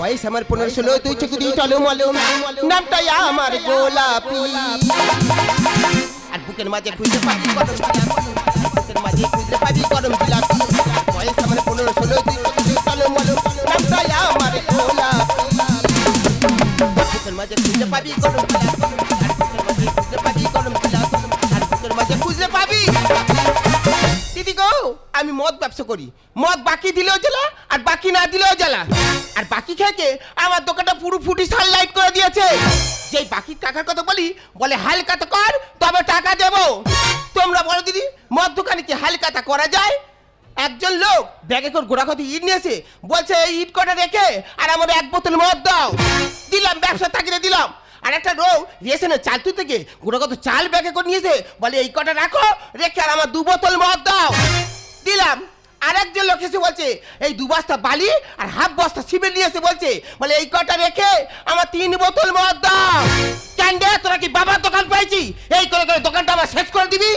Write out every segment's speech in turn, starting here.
বয়স আমার পনেরো ষোলো তুই চোখ দুই চলো মলো নামটাই আমার গোলাপি। আর বুকের মাঝে খুঁজতে পাবি গরম বুকের মাঝে খুঁজতে পাবি গরম জিলাপি বয়স আমার পনেরো ষোলো তুই চোখ দুই চলো মলো নামটাই আমার গোলাপি। বুকের মাঝে খুঁজতে পাবি গরম জিলাপি আর বুকের মাঝে খুঁজতে পাবি গরম জিলাপি আর বুকের মাঝে খুঁজতে পাবি। দিদি গো, আমি মদ ব্যবসা করি। মদ বাকি দিলেও জ্বালা, আর বাকি না দিলেও জ্বালা। আর বাকি খেয়ে আমার দোকানটা পুরো ফুটি সানলাইট করে দিয়েছে। যেই বাকি টাকার কথা বলি, বলে হালকাতা কর, তবে টাকা দেব। তোমরা বলো দিদি, মদ দোকানে কি হালকাতা করা যায়? একজন লোক ব্যাগে করে গোড়া কথা ইট নিয়েছে, বলছে, এই ইট কটা রেখে আর আমার এক বোতল মদ দাও। দিলাম, ব্যবসা তাকিয়ে দিলাম। আর একটা রোগ রেশনের চাল থেকে গোটা কত চাল ব্যাগে করে নিয়েছে। বলে, এই কটা রাখো, রেখে আর আমার দু বোতল মদ দাও। দিলাম। আর একজন লোক এসে বলছে, এই দু বস্তা বালি আর হাফ বস্তা সিমেন্ট নিয়ে এসে বলছে। বলে, এই কটা রেখে আমার তিন বোতল মদ দাও। ক্যান্ডে তোরা কি বাবার দোকান পাইছি? এই করে করে দোকানটা আমার শেষ করে দিবি?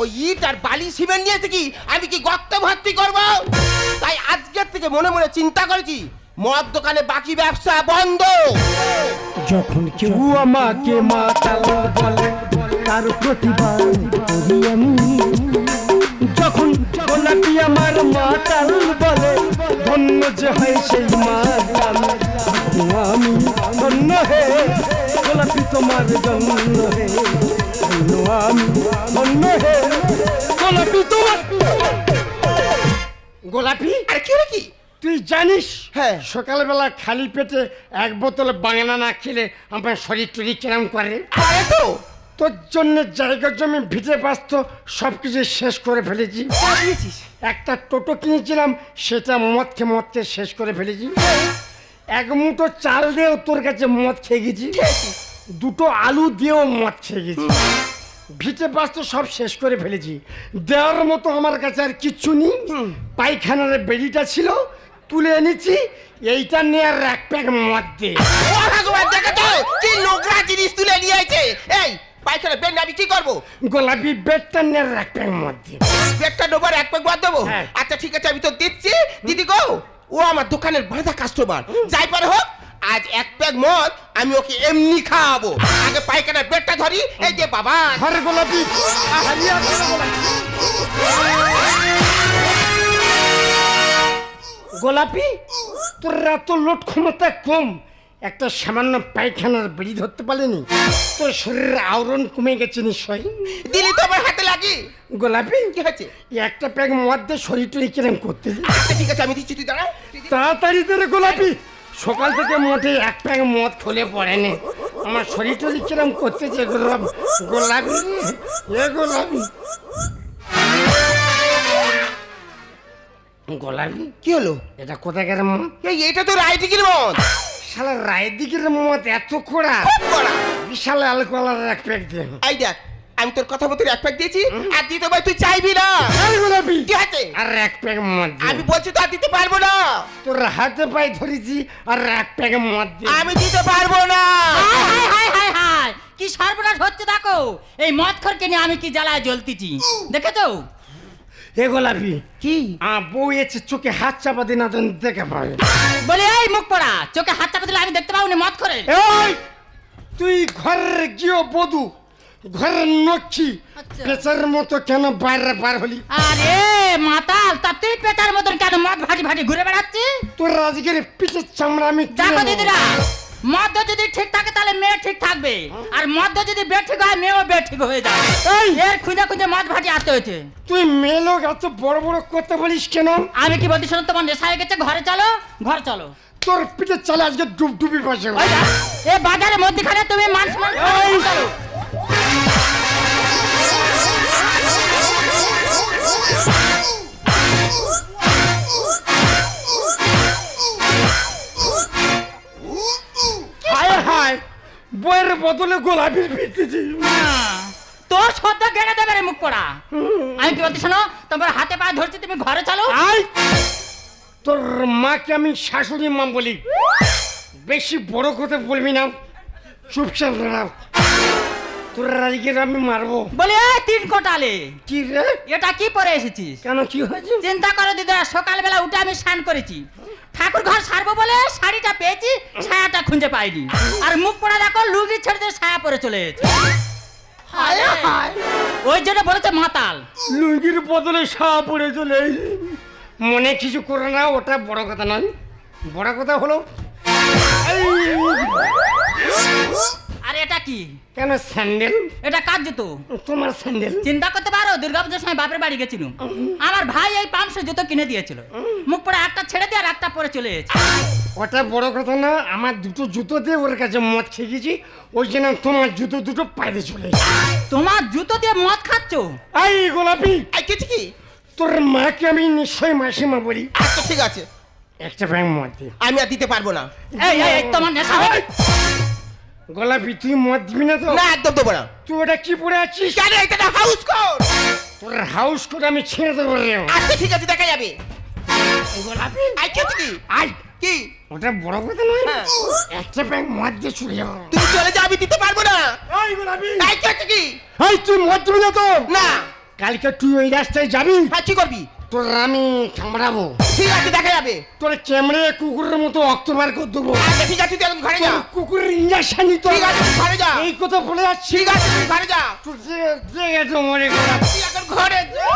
ওই ইট আর বালি সিমেন্ট নিয়েছে কি আমি কি গর্ত ভর্তি করব? তাই আজকের থেকে মনে মনে চিন্তা করেছি মদ দোকানে বাকি ব্যবসা বন্ধ। যখন কেউ আমাকে মাতাল বলে তার প্রতিবাদ করি আমি। যখন গোলাপি আমার মাতাল বলে ধন্য যে হয় সেই মাতাল আমি ধন্য হে গোলাপি তোমার জন্য হে। ধন্য আমি ধন্য হে গোলাপি তোমার গোলাপি? আর কি রে কি? তুই জানিস হ্যাঁ। সকালবেলা খালি পেটে এক বোতল বাংলা না খেলে আমার শরীর টরি কেরাম করে? আরে তো। তোর জন্য জায়গা জমি ভিটে বাস্ত সব কিছু শেষ করে ফেলেছি। একটা টোটো কিনেছিলাম সেটা মদ খেয়ে মদ খেয়ে শেষ করে ফেলেছি। এক মুঠো চাল দিয়েও তোর কাছে মদ খেয়ে গেছি। দুটো আলু দিয়েও মদ খেয়ে গেছি। ভিটে বাস্ত সব শেষ করে ফেলেছি। দেওয়ার মতো আমার কাছে আর কিচ্ছু নেই। পায়খানার বেড়িটা ছিল তুলে এনেছি এইটা নিয়ে আর এক প্যাক মদ দে ও ভগবান দেখে তো কি নোংরা জিনিস তুলে নিয়ে আইছে। এই পাইখানা বেন আমি কি করব? গোলাপি বেডটা নিয়ে আর এক প্যাক মদ দে একটা ডোবার এক প্যাক বাদ দেবো? হ্যাঁ। আচ্ছা ঠিক আছে আমি তো দিচ্ছি। দিদি গো ও আমার দোকানের বাঁধা কাস্টমার যাই পারে হোক আজ এক প্যাক মদ আমি ওকে এমনি খাওয়াবো। আগে পায়খানার বেডটা ধরি এই যে বাবা। ঘর গোলাপি। হারিয়া গোলাপি। গোলাপি? তোর এত লোট ক্ষমতা কম। একটা সামান্য পায়খানার বেড়ি ধরতে পারেনি। তোর শরীরের আওরণ কমে গেছে নিশ্চয় দিলি তো আমার হাতে লাগি। গোলাপি? কি হয়েছে? একটা প্যাক মদ দিয়ে শরীর টরি কিরম করতে আচ্ছা ঠিক আছে আমি দিচ্ছি তুই দাঁড়া। তাড়াতাড়ি তোর গোলাপি। সকাল থেকে মোটে এক প্যাক মদ খুলে পড়েনি। আমার শরীর টরি কিরম করতেছে গোলাপ? গোলাপি? এ গোলাপি? গোলাপি কি? হলো? এটা কোথাকার মদ এই এটা তো রায়দিকির মদ। শালা রায়ের দিকের মদ এত খোড়া। খুব কড়া। বিশাল অ্যালকোহলের এক প্যাক দেন এই দেখ আমি তোর কথা মতো এক প্যাক দিয়েছি আর দিতে ভাই তুই চাইবি না। কি আছে আর এক প্যাক মদ আমি বলছি তো আর দিতে পারব না। তোর হাতে পায়ে ধরেছি আর এক প্যাক মদ আমি দিতে পারব না। হায় হায় হায় হায় হায়। কি সর্বনাশ হচ্ছে দেখো। এই মদ খরকে নিয়ে আমি কি জ্বালায় জ্বলতেছি? দেখেছ? এ গোলাপি কি? আ বউ এসে চোখে হাত চাপা দিন আদন দেখে পাবে। বলে এই মুখ পড়া চোখে হাত চাপা দিলে আমি দেখতে পাবো না মদ করে? এই তুই ঘরের গিয়ে বধু ঘরের নক্ষী আচ্ছা। পেচার মতো কেন বাইরে বার হলি? আরে মাতাল তা তুই পেটার মতন কেন মদ ভাটি ভাটি ঘুরে বেড়াচ্ছি তোর আজকের পিঠের চামড়া আমি দেখো। দিদিরা মদ্য যদি ঠিক থাকে তাহলে মেয়ে ঠিক থাকবে। আর মদ্য যদি বে ঠিক হয় মেয়েও বে ঠিক হয়ে যাবে। এই! এর খুঁজে খুঁজে মদ ভাটি আসতে হয়েছে। তুই মেয়ে লোক এত বড় বড় করতে বলিস কেন? আমি কি বলছি শোনো তোমার নেশা হয়ে গেছে ঘরে চলো ঘর চলো। তোর পিঠে চলে আজকে ডুব ডুবি পাশে এ বাজারে মধ্যখানে তুমি মানুষ মানুষ হায়। হায় বইয়ের বদলে গোলাপের ভিত্তি তোর সদ্য গেড়ে দেবে রে মুখ পড়া। আমি কি বলতে শোনো তোমার হাতে পা ধরছি তুমি ঘরে চলো। আয় তোর মাকে আমি শাশুড়ি মা বলি। বেশি বড় কথা বলবি না। চুপচাপ দাঁড়াও। তোর আজকে আমি মারবো। বলে এই তিন কোটালে কি রে? এটা কি পরে এসেছিস? কেন কি হয়েছে? চিন্তা করে দিদা সকালবেলা উঠে আমি স্নান করেছি। ঠাকুর ঘর সারবো বলে শাড়িটা পেয়েছি ছায়াটা খুঁজে পাইনি। আর মুখ পড়া দেখো লুঙ্গি ছেড়ে দিয়ে ছায়া পরে চলে গেছে হায় হায়। ওই জন্য বলেছে মাতাল। লুঙ্গির বদলে সা পড়ে চলে মনে কিছু করে না ওটা বড় কথা নয়। বড় কথা হলো আর এটা কি? কেন স্যান্ডেল? এটা কার জুতো? তোমার স্যান্ডেল? চিন্তা করতে পারো দুর্গাপুজোর সময় বাপের বাড়ি গেছিলাম আমার ভাই এই পাঁচশো জুতো কিনে দিয়েছিল। মুখ পড়ে একটা ছেড়ে দিয়ে আর একটা পরে চলে গেছে ওটা বড় কথা না আমার দুটো জুতো দিয়ে ওর কাছে মদ খেয়ে গেছি ওই জন্য তোমার জুতো দুটো পাইতে চলে। তোমার জুতো দিয়ে মদ খাচ্ছ? এই গোলাপি! এই কিছু কি? তোর মাকে আমি নিশ্চয়ই মাসিমা বলি। আচ্ছা ঠিক আছে। একটা ব্যাগ মদ দে। আমি আর দিতে পারব না। এই তোমার নেশা হয়ে- গোলাপি তুই মদ দিবি না তো? না একদম দেবো না। তুই ওটা কি পরে আছিস? কেন এটা হাউস কোড তোর হাউস করে আমি ছেড়ে দেবো রে। আচ্ছা ঠিক আছে দেখা যাবে। গোলাপি কিছু কি আই কি? ওটা বড় কথা নয়। হ্যাঁ। একটা ব্যাগ মদ দিয়ে চলে যাব তুই চলে আমি দিতে পারব না। এই গোলাপি এই কিছু কি? এই তুই মদ দিবি না তো? না। কালকে তুই ওই রাস্তায় যাবি? হ্যাঁ কি করবি? তোর আমি কামড়াবো। ঠিক আছে দেখা যাবে। তোর ক্যামেরে কুকুরের মতো অক্টোবার করে দেবো। আচ্ছা ঠিক আছে তুই এখন ঘরে যা। কুকুরের ইঞ্জেকশন নিতে ঠিক আছে ঘরে যা। এই কথা বলে যাচ্ছি। ঠিক আছে তুই ঘরে যা। তোর যে- যে গেছে মরে গেলাম তুই এখন ঘরে যা।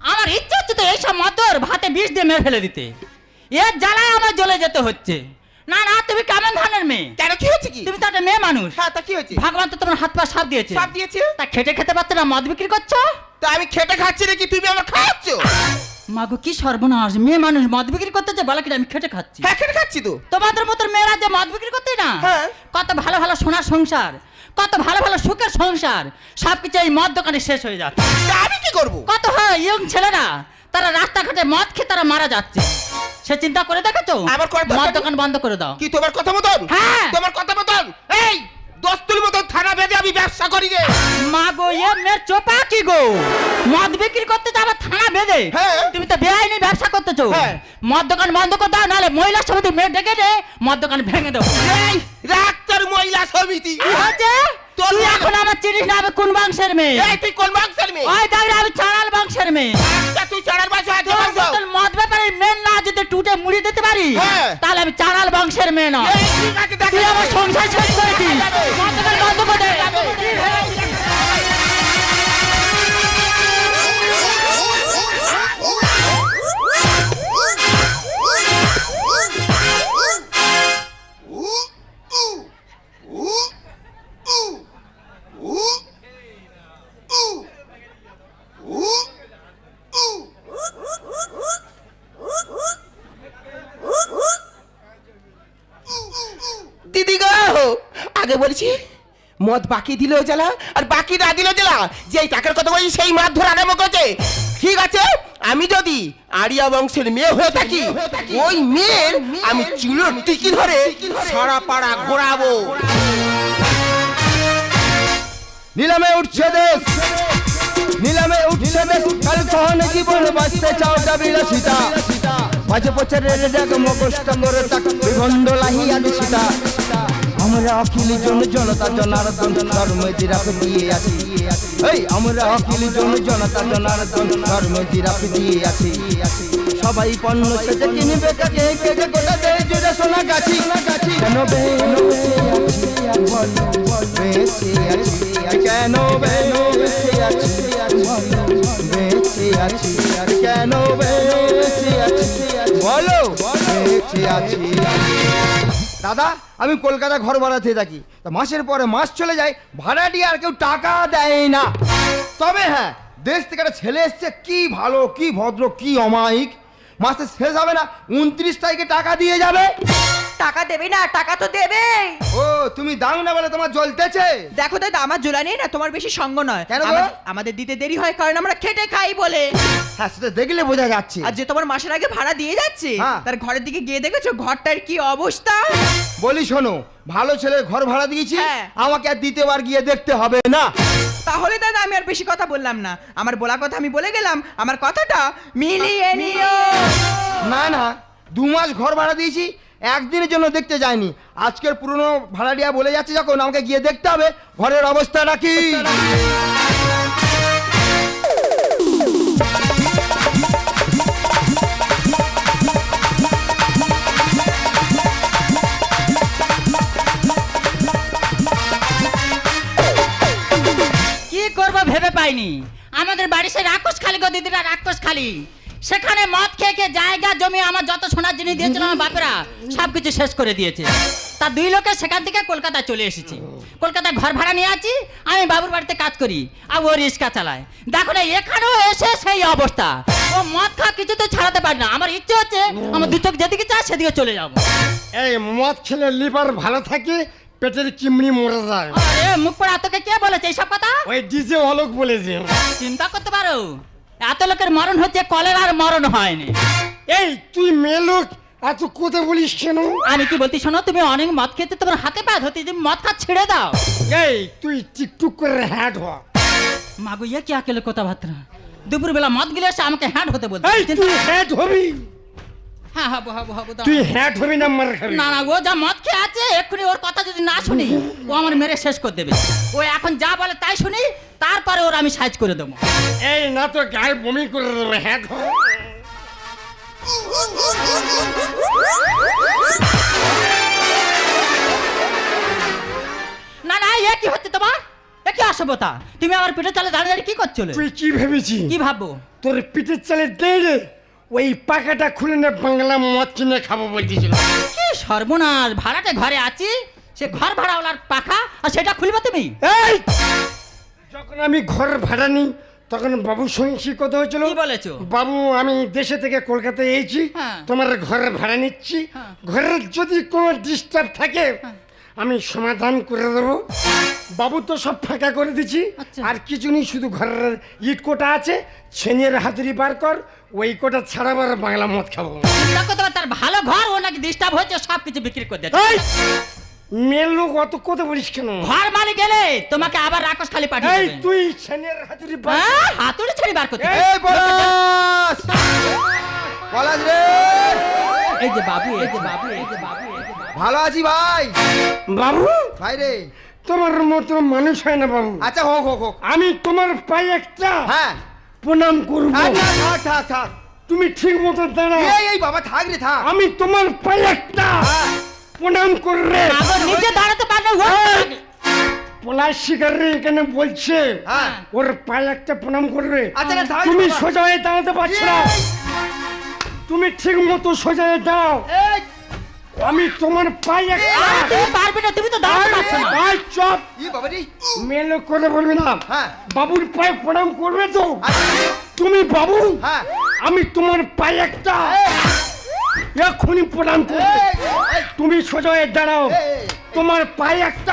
আমার ইচ্ছে হচ্ছে তো এইসব মদর ভাতে বিষ দিয়ে মেরে ফেলে দিতে। এর জ্বালায় আমার জ্বলে যেতে হচ্ছে। কেমন মেয়ে। কেন কি হচ্ছে কি? তুমি তো একটা মেয়ে মানুষ। হ্যাঁ তা কি হয়েছে? ভগবান তো তোমার হাত পা সাপ দিয়েছে। সাপ দিয়েছে? তা খেটে খেতে পারছ না মদ বিক্রি করছ? তা আমি খেটে খাচ্ছি নাকি তুমি আমার খাওয়াচ্ছ? মাগো কি সর্বনাশ। মেয়ে মানুষ মদ বিক্রি করতেছে বলা কিনা আমি খেটে খাচ্ছি? হ্যাঁ খেটে খাচ্ছি তো। তোমাদের মতো মেয়েরা যে মদ বিক্রি করতে না হ্যাঁ। কত ভালো ভালো সোনার সংসার কত ভালো ভালো সুখের সংসার সবকিছু এই মদ দোকানে শেষ হয়ে যাচ্ছে। আমি কি করব? কত হয় ইয়ং ছেলেরা তারা রাস্তাঘাটে মদ খেয়ে তারা মারা যাচ্ছে। সে চিন্তা করে দেখেছ? আবার দরকার মদ নেই। দোকান বন্ধ করে দাও। কি তোমার কথা মতন? হ্যাঁ। তোমার কথা মতন? এই দস্তুর মতন থানা বেঁধে আমি ব্যবসা করি রে মা গো এ মেয়ের চোপা কি গো? মদ বিক্রি করতে যাবে থানা বেঁধে। হ্যাঁ। তুমি তো বেআইনি ব্যবসা করতেছো। হ্যাঁ। মদ দোকান বন্ধ করে দাও নাহলে মহিলা সমিতি মেয়ে ডেকে দে। মদ দোকান ভেঙে দেবো। এই রাক্তার মহিলা সমিতি। কি হয়েছে? তোর তুই এখন আমার চিনিস না আমি কোন বংশের মেয়ে? এই তুই কোন বংশের মেয়ে? ওই দাঁড়িয়ে আমি চাড়াল বংশের মেয়ে। আচ্ছা তুই চড়ার বংশ আছে বংশ? মতন মদ ব্যাপারে মেন না যদি টুটে মুড়ি দিতে পারি হ্যাঁ। তাহলে আমি চাড়াল বংশের মেয়ে না তুই আমার সংসার শেষ করে দিস। বন্ধ করে দে মদ বাকি দিলেও জ্বালা আর বাকি না দিলেও জ্বালা যেই টাকার কথা বলছি সেই মাছ ধরে আরম্ভ করছে। ঠিক আছে? আমি যদি আরিয়া বংশের মেয়ে হয়ে থাকি ওই মেয়ের আমি চুলোর টিকি ধরে সারা পাড়া ঘোরাবো। নিলামে উঠছে দেশ। নিলামে উঠছে দেশ কাল কহন জীবন বাঁচতে চাওটা বিলাসিতা মাঝে বছরের জাগ মকষ্ট করে তাক বিভন্ড লাহিয়া দিশিতা আমরা অখিল জন জনতা জনার্দন ধর্মে জিরাফ দিয়ে আছি এই আমরা অখিল জন জনতা জনার্দন ধর্মে জিরাফ দিয়ে আছি সবাই পণ্য সেজে কিনবে কাকে কে যে গোটা দেয় জুড়ে সোনা গাছি কেন বেঁচে আছি বলো বেঁচে আছি কেন বেঁচে আছি বেঁচে আছি কেন বেঁচে আছি বলো বেঁচে আছি দাদা, আমি কলকাতা ঘর ভাড়াতে থাকি। তা মাসের পরে মাস চলে যায়, ভাড়াটি আর কেউ টাকা দেয় না। তবে হ্যাঁ দেশ থেকে একটা ছেলে এসছে, কি ভালো, কি ভদ্র, কি অমায়িক। মাসে শেষ হবে না উনত্রিশ তারিখে টাকা দিয়ে যাবে। টাকা দেবে না টাকা তো দেবে ও তুমি দাও না বলে তোমার জ্বলতেছে দেখো দাদা আমার জোলা নেই না তোমার বেশি সঙ্গ নয়। কেন গো? আমাদের- আমাদের দিতে দেরি হয় কারণ আমরা খেটে খাই বলে। হ্যাঁ সেটা দেখলে বোঝা যাচ্ছে। আর যে তোমার মাসের আগে ভাড়া দিয়ে যাচ্ছে হ্যাঁ। তার ঘরের দিকে গিয়ে দেখেছ ঘরটার কি অবস্থা? বলি শোনো ভালো ছেলের ঘর ভাড়া দিয়েছি হ্যাঁ। আমাকে আর দ্বিতীয়বার গিয়ে দেখতে হবে না। তাহলে দাদা আমি আর বেশি কথা বললাম না। আমার বলা কথা আমি বলে গেলাম আমার কথাটা মিলিয়ে নিও। না না দু মাস ঘর ভাড়া দিয়েছি একদিনের জন্য দেখতে যায়নি আজকের পুরনো ভাড়াটিয়া বলে যাচ্ছে যখন আমাকে গিয়ে দেখতে হবে ঘরের অবস্থাটা কি কি ভেবে আমাদের বাড়ি সে রাক্ষস খালি গো, দিদিরা রাক্ষস খালি। সেখানে মদ খেয়ে খেয়ে জায়গা জমি, আমার যত সোনার জিনিস দিয়েছিল আমার বাপেরা সব কিছু শেষ করে দিয়েছে। তা দুই লোকে সেখান থেকে কলকাতা চলে এসেছি। কলকাতায় ঘর ভাড়া নিয়ে আছি, আমি বাবুর বাড়িতে কাজ করি, আর ও রিক্সা চালায়। দেখো না, এখানেও এসে সেই অবস্থা। ও মদ খা কিছু তো ছাড়াতে পারি না। আমার ইচ্ছে হচ্ছে, আমার দু চোখ যেদিকে চায় সেদিকে চলে যাব। এই মদ খেলে লিভার ভালো থাকে পেটের চিমড়ি মরে যায়। আরে মুখ পড়া তোকে কে বলেছে এইসব কথা? ওই ডিজে অলোক বলেছে। চিন্তা করতে পারো এত লোকের মরণ হচ্ছে কলেরার মরণ হয়নি। এই তুই মেয়ে লোক এত কথা বলিস কেন? আমি কি বলছি শোনো তুমি অনেক মদ খেতে তোমার হাতে পা ধরতে তুমি মদ খা ছেড়ে দাও। এই তুই টিকটুক করে হ্যাট হ। মাগো ইয়ে কি আকেলে কথাবার্তা? দুপুর বেলা মদ গিলে এসে আমাকে হ্যাট হতে বলতে এই তুই হ্যাট হবি? হ্যাঁ হব হব হব দাও। তুই হ্যাট হবি না মার খাবি। না না ও যা মদ খেয়ে আছে এক্ষুনি ওর কথা যদি না শুনি ও আমার মেরে শেষ করে দেবে। ও এখন যা বলে তাই শুনি তারপরে ওর আমি সাইজ করে দেবো। এই না তো গায়ে বমি করে দেবে হ্যাট হ না না এ কি হচ্ছে তোমার? এ কি অসভ্যতা? তুমি আমার পেটে চালে দাঁড়িয়ে দাঁড়িয়ে কি করছ তুই কি ভেবেছি কি ভাববো? তোর পিঠের চালে দেড়ে ওই পাকাটা খুলে না বাংলা মদ কিনে খাব বলতেছিল। কি সর্বনাশ ভাড়াটে ঘরে আছি? সে ঘর ভাড়াওয়ালার পাখা আর সেটা খুলবে তুমি? এই! যখন আমি ঘর ভাড়া নিই তখন বাবু কি কথা হয়েছিল। কি বলেছ? বাবু আমি দেশে থেকে কলকাতায় এসেছি হ্যাঁ। তোমার ঘর ভাড়া নিচ্ছি। হ্যাঁ। ঘরের যদি কোনো ডিস্টার্ব থাকে আমি সমাধান করে দেবো বাবু তো সব ফাঁকা করে দিচ্ছি আচ্ছা। আর কিছু নেই শুধু ঘরের ইট কোটা আছে ছেনের হাতুড়ি বার কর ওই কোটা ছাড়াবার বাংলা মদ খাব তার ভালো ঘর ও নাকি ডিস্টার্ব হয়েছে সব কিছু বিক্রি করে দিয়েছে! মেয়ের লোক অত কথা বলিস কেন ঘর মালিক গেলে তোমাকে আবার রাক্ষস খালি পাঠিয়ে এই দেবে তুই ছেনের হাতুড়ি বার। হ্যাঁ, হাতুড়ি ছেড়ে বার করতে। এই পলাশ পলাশ রে এই যে বাবু এই যে বাবু এই যে বাবু। ভালো আছি ভাই। বাবু? ভাই রে। তোমার মতো মানুষ হয় না বাবু। আচ্ছা হোক হোক হোক। আমি তোমার পায়ে একটা হ্যাঁ। প্রণাম করব। থাক থাক থাক তুমি ঠিক মতো দাঁড়াও। এই এই বাবা থাক রে থাক। আমি তোমার পায়ে একটা প্রণাম করবে। আবার নিজে দাঁড়াতে পারবে পলাশ শিকারে এখানে বলছে। হ্যাঁ। ওর পায়ে একটা প্রণাম করবে। আচ্ছা তুমি সোজা হয়ে দাঁড়াতে পারছ না। তুমি ঠিক মতো সোজা হয়ে দাও এই। আমি তোমার পায়ে তুমি পারবে না তুমি তো দাঁড়াতে পারছ না। ভাই চপ। ই বাবা রে মেলো করে বলবে না। হ্যাঁ। বাবুর পায়ে প্রণাম করবে তো। তুমি? বাবু? হ্যাঁ। আমি তোমার পায়ে একটা এক্ষুনি প্রণাম করবে। তুমি সোজা হয়ে দাঁড়াও। তোমার পায়ে একটা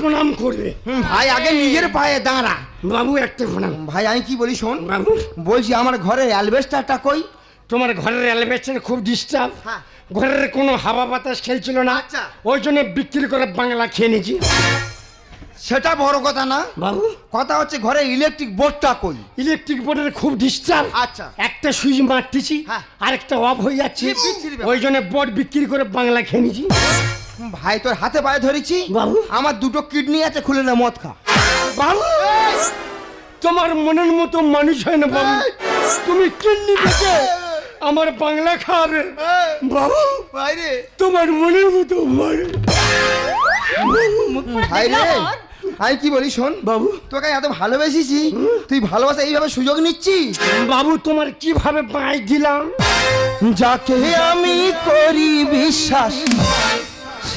প্রণাম করবে। ভাই আগে নিজের পায়ে দাঁড়া। বাবু একটা প্রণাম। ভাই আমি কি বলি শোন। বাবু। বলছি আমার ঘরে অ্যালবেস্টারটা কই? তোমার ঘরের এলিভেশন খুব ডিস্টার্ব হ্যাঁ। ঘরের কোনো হাওয়া বাতাস খেলছিল না। আচ্ছা। ওই জন্য বিক্রি করে বাংলা খেয়ে নিয়েছি। সেটা বড় কথা না। বাবু। কথা হচ্ছে ঘরে ইলেকট্রিক বোর্ডটা কই? ইলেকট্রিক বোর্ডের খুব ডিস্টার্ব আচ্ছা। একটা সুইচ মারতেছি হ্যাঁ। আরেকটা অফ হয়ে যাচ্ছে। ওই জন্য বোর্ড বিক্রি করে বাংলা খেয়ে নিয়েছি। ভাই তোর হাতে পায়ে ধরেছি। বাবু। আমার দুটো কিডনি আছে খুলে না মদ খা। বাবু! তোমার মনের মতো মানুষ হয় না বাবু। তুমি কিডনি বেচে আমার বাংলা খাবে বাবু! বাইরে তোমার মনের মতো মানুষ। মুখ ভাই রে! আমি কি বলি শোন। বাবু। তোকে এত ভালোবেসেছি তুই ভালোবাসা এইভাবে সুযোগ নিচ্ছিস? বাবু তোমার কীভাবে পাই দিলাম? যাকে আমি করি বিশ্বাস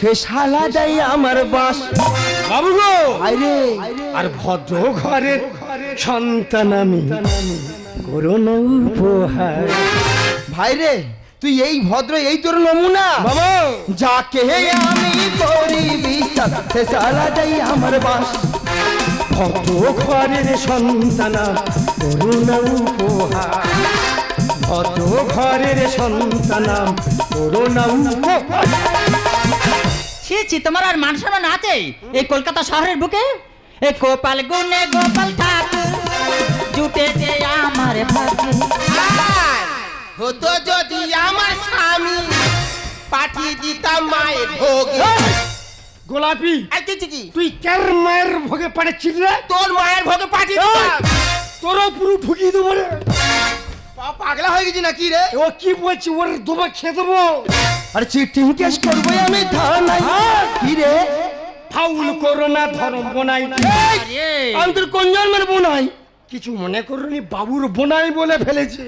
সে শালা দেয় আমার বাস। বাবু গো আরে আর ভদ্র ঘরের সন্তান আমি। করোনা উপহার। ভাই রে তুই এই ভদ্র এই তোর নমুনা। বাবু! যাকে আমি করি বিশ্বাস সে শালা দেয় আমার বাস। ভদ্র ঘরের সন্তান করোনা উপহার। ভদ্র ঘরের সন্তান করোনা উপহার। ছি ছি তোমার আর মান সম্মান আছে? এই কলকাতা শহরের বুকে? এ গোপাল গুনে গোপাল ঠাকুর জুটে যে আমার ভাগ্যে হতো যদি আমার স্বামী পাঠিয়ে দিতাম মায়ের ভোগে। গোলাপি আর কিছু কি? তুই কার মায়ের ভোগে পাঠাচ্ছিস রে? তোর মায়ের ভোগে পাঠিয়ে দিতাম। তোরও পুরো ঢুকিয়ে দেবো রে। পাগলা হয়ে গেছি নাকি রে? ও কি বলছি? ওর দুবা খেয়ে দেবো। আরে চিটিং কেস করব আমি থানায় কি রে? ফাউল করো না ধরম বোনাই তোর কোন জন্মের বোনাই কিছু মনে করনি বাবুর বোনাই বলে ফেলেছে।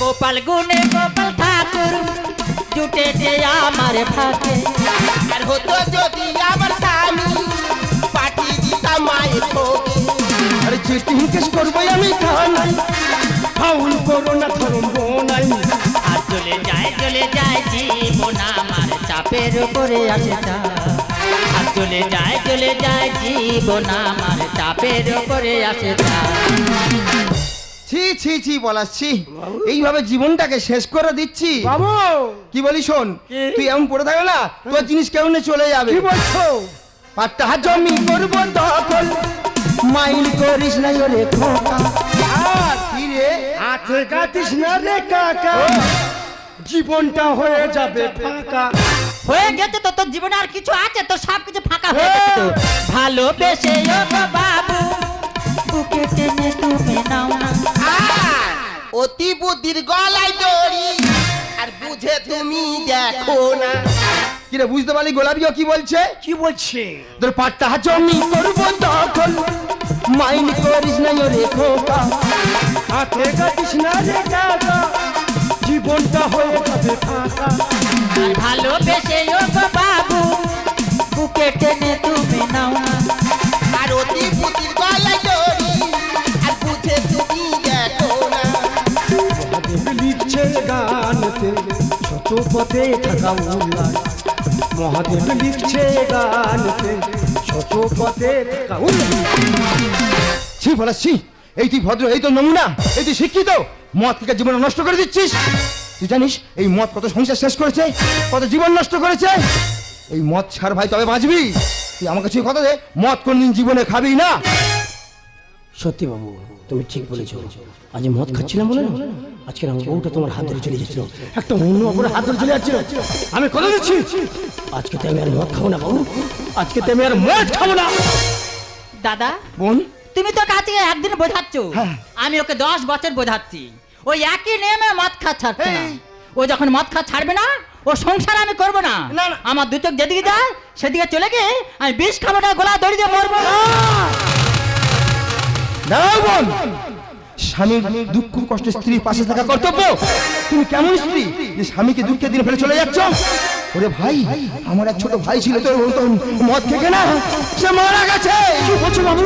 গোপাল গুনে গোপাল ঠাকুর জুটেছে আমার ভাগে আর হতো যদি আমার স্বামী পাঠিয়ে দিতাম মায়ের আরে চিটিং কেস করব আমি থানায় ফাউল করো না ধরম বোনাই আর চলে যায় চলে যায় জীবন আমার চাপের উপরে আসে আর চলে যায় চলে যায় জীবন আমার চাপের উপরে আসে ছি ছি ছি বলাচ্ছি এইভাবে জীবনটাকে শেষ করে দিচ্ছি। বাবু! কি বলি শোন তুই এমন পড়ে থাকো না তোর জিনিস কেমন চলে যাবে? কি বলছো? পাট্টা জমি করব দখল। মাইল করিস না রে খোকা। কি রে কাটিস না রে কাকা। জীবনটা হয়ে যাবে ফাঁকা। হয়ে গেছে তো তোর জীবনে আর কিছু আছে? তো সব কিছু ফাঁকা হয়ে গেছে তো। ভালোবেসে ও বাবু বুকে টেনে তুমি নাও না। আর অতি বুদ্ধির গলায় দড়ি আর বুঝে তুমি দেখো না। কি রে বুঝতে পারলি গোলাপিও কি বলছে? কি বলছে? তোর পাট্টা জমি করব দখল মাইল করিস না রে খোকা। হাতে কাটিস না রে কাকা জীবনটা হয়ে যাবে ফাঁকা। আর ভালোবেসে ও বাবু বুকে টেনে তুমি নাও আর অতি বুদ্ধির গলায় দড়ি আর বুঝে তুমি দেখো না। লিখছে গানতে ছোট পথে থাকা উল্লাস। মহাদেব লিখছে গানতে ছোট পথে থাকা উল্লাস। ছি বলাচ্ছি এই তুই ভদ্র এই তো নমুনা এই তুই শিক্ষিত। মদ থেকে জীবন নষ্ট করে দিচ্ছিস। তুই জানিস এই মদ কত সংসার শেষ করেছে কত জীবন নষ্ট করেছে। এই মদ ছাড় ভাই তবে বাঁচবি। তুই আমার কাছে কথা দে মদ কোনদিন জীবনে খাবি না। সত্যি বাবু তুমি ঠিক বলেছ। আজ মদ খাচ্ছিলাম বলে না? আজকে আমার বউটা তোমার হাত ধরে চলে যাচ্ছিল। একটা অন্য অপরের হাত ধরে চলে যাচ্ছিল। আমি কথা দিচ্ছি। আজকে তো আমি আর মদ খাব না বাবু। আজকে তো আমি আর মদ খাব না। দাদা? বোন? তুমি তো কাছে একদিন বোঝাচ্ছ। হ্যাঁ। আমি ওকে দশ বছর বোঝাচ্ছি। ওই একই নেমে মদ খা ছাড়ছে না। ও যখন মদ খা ছাড়বে না ও সংসার আমি করব না। আমার দু চোখ যেদিকে যায় সেদিকে চলে গিয়ে আমি বিষ খাব না গোলা দড়ি দিয়ে মরবো। না। দাঁড়াও বোন। স্বামীর দুঃখ কষ্ট স্ত্রীর পাশে থাকা কর্তব্য। তুমি কেমন স্ত্রী? যে স্বামীকে দুঃখের দিনে ফেলে চলে যাচ্ছ? ওরে ভাই আমার এক ছোট ভাই ছিল তোর ও তো মদ থেকে না সে মারা গেছে। কি বলছো বাবু?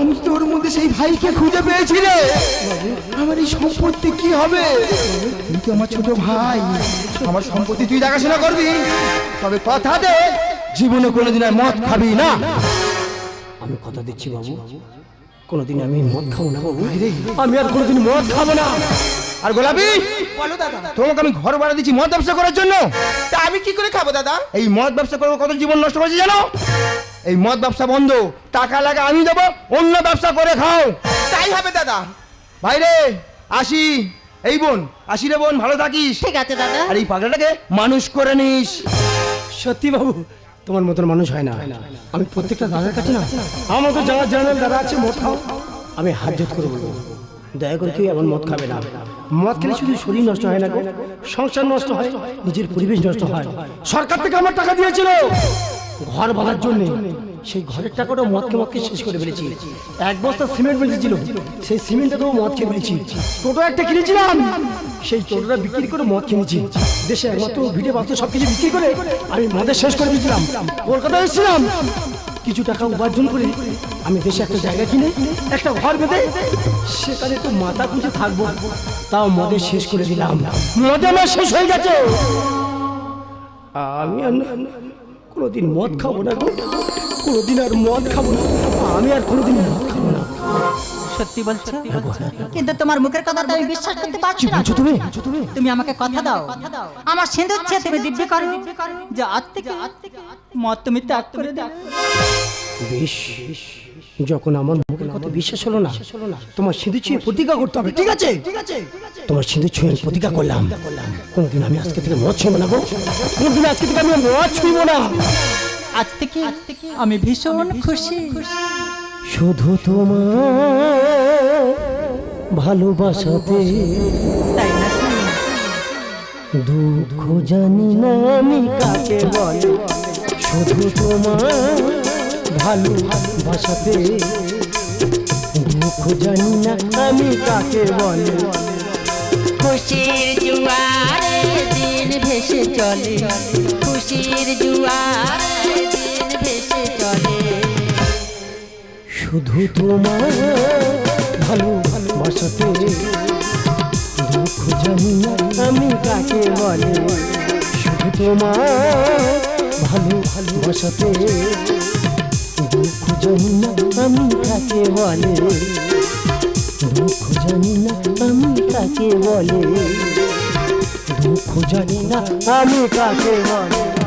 আমি তো ওর মধ্যে সেই ভাইকে খুঁজে পেয়েছিলে? আমার এই সম্পত্তি কি হবে? তুই তো আমার ছোট ভাই? আমার সম্পত্তি তুই দেখাশোনা করবি? তবে কথা দে জীবনে কোনোদিন আর মদ খাবি না। আমি কথা দিচ্ছি বাবু। কোনোদিন আমি মদ খাব না বাবু। আমি আর কোনোদিন মদ খাব না। আর গোলাপি বলো দাদা। তোমাকে আমি ঘর ভাড়া দিচ্ছি মদ ব্যবসা করার জন্য। তা আমি কি করে খাব দাদা? এই মদ ব্যবসা করব কত জীবন নষ্ট করেছে জানো? এই মদ ব্যবসা বন্ধ টাকা লাগে আমি দেবো অন্য ব্যবসা করে খাও। তাই হবে দাদা। বাইরে আসি। এই বোন আসি রে বোন ভালো থাকিস। ঠিক আছে দাদা। আর এই পাগলাটাকে মানুষ করে নিস। সত্যি বাবু তোমার মতন মানুষ হয় না। আমি প্রত্যেকটা দাদার কাছে না আমার মতো যারা জানাল দাদা আছে মদ খাও। আমি হাত জোট করে বলব দয়া করে কেউ এমন মদ খাবে না। মদ খেলে শুধু শরীর নষ্ট হয় না গো সংসার নষ্ট হয় নিজের পরিবেশ নষ্ট হয়। সরকার থেকে আমার টাকা দিয়েছিল। ঘর বাঁধার জন্য সেই ঘরের টাকাটা মদকে মদকে শেষ করে ফেলেছি। এক বস্তা সিমেন্ট বেঁচেছিল সেই সিমেন্টটাকেও মদ খেয়ে ফেলেছি। টোটো একটা কিনেছিলাম, সেই টোটোটা বিক্রি করে মদ কিনেছি। দেশে একমাত্র ভিড়ে বাস্ত সব কিছু বিক্রি করে, আমি মদের শেষ করে দিয়েছিলাম। কলকাতায় এসেছিলাম। কিছু টাকা উপার্জন করে আমি দেশে একটা জায়গা কিনে, একটা ঘর বেঁধে, সেখানে তো মাথা খুঁজে থাকব, তাও মদের শেষ করে দিলাম। মদে আমার শেষ হয়ে গেছে। আমি কোনোদিন মদ খাব না গো। কোনোদিন আর মদ খাব না। আমি আর কোনোদিন মদ খাব না। সত্যি বলছো? কিন্তু তোমার মুখের কথা তো আমি বিশ্বাস করতে পারছি না। তুমি তুমি আমাকে কথা দাও। আমার সিঁদুর চেয়ে তুমি দিব্যি করো। যে আত্মিক মত মদ তুমি ত্যাগ করে দাও বেশ যখন আমার মুখের কথা বিশ্বাস হলো না তোমার সিঁদুর ছুঁয়ে প্রতিজ্ঞা করতে হবে ঠিক আছে? তোমার সিঁদুর ছুঁয়ে প্রতিজ্ঞা করলাম। কোনদিন আমি আজকে থেকে মদ ছুঁবো না গো। কোনদিন আজকে থেকে আমি মদ ছুঁবো না। আজ থেকে আমি ভীষণ খুশি। শুধু তোমার ভালোবাসাতে তাই না? দুঃখ জানি না আমি কাকে বলে। শুধু তোমার ভালোবাসাতে দুঃখ জানি না আমি কাকে বলে? খুশির জুয়ারে দিন ভেসে চলে। খুশির জুয়ারে দিন ভেসে চলে। শুধু তোমার ভালো ভালোবাসাতে দুঃখ জানি না আমি কাকে বলে? শুধু তোমার ভালো ভালোবাসাতে জানি না আমি কাকে বলে। দুঃখ জানি না আমি কাকে বলে। দুঃখ জানি না আমি কাকে বলে।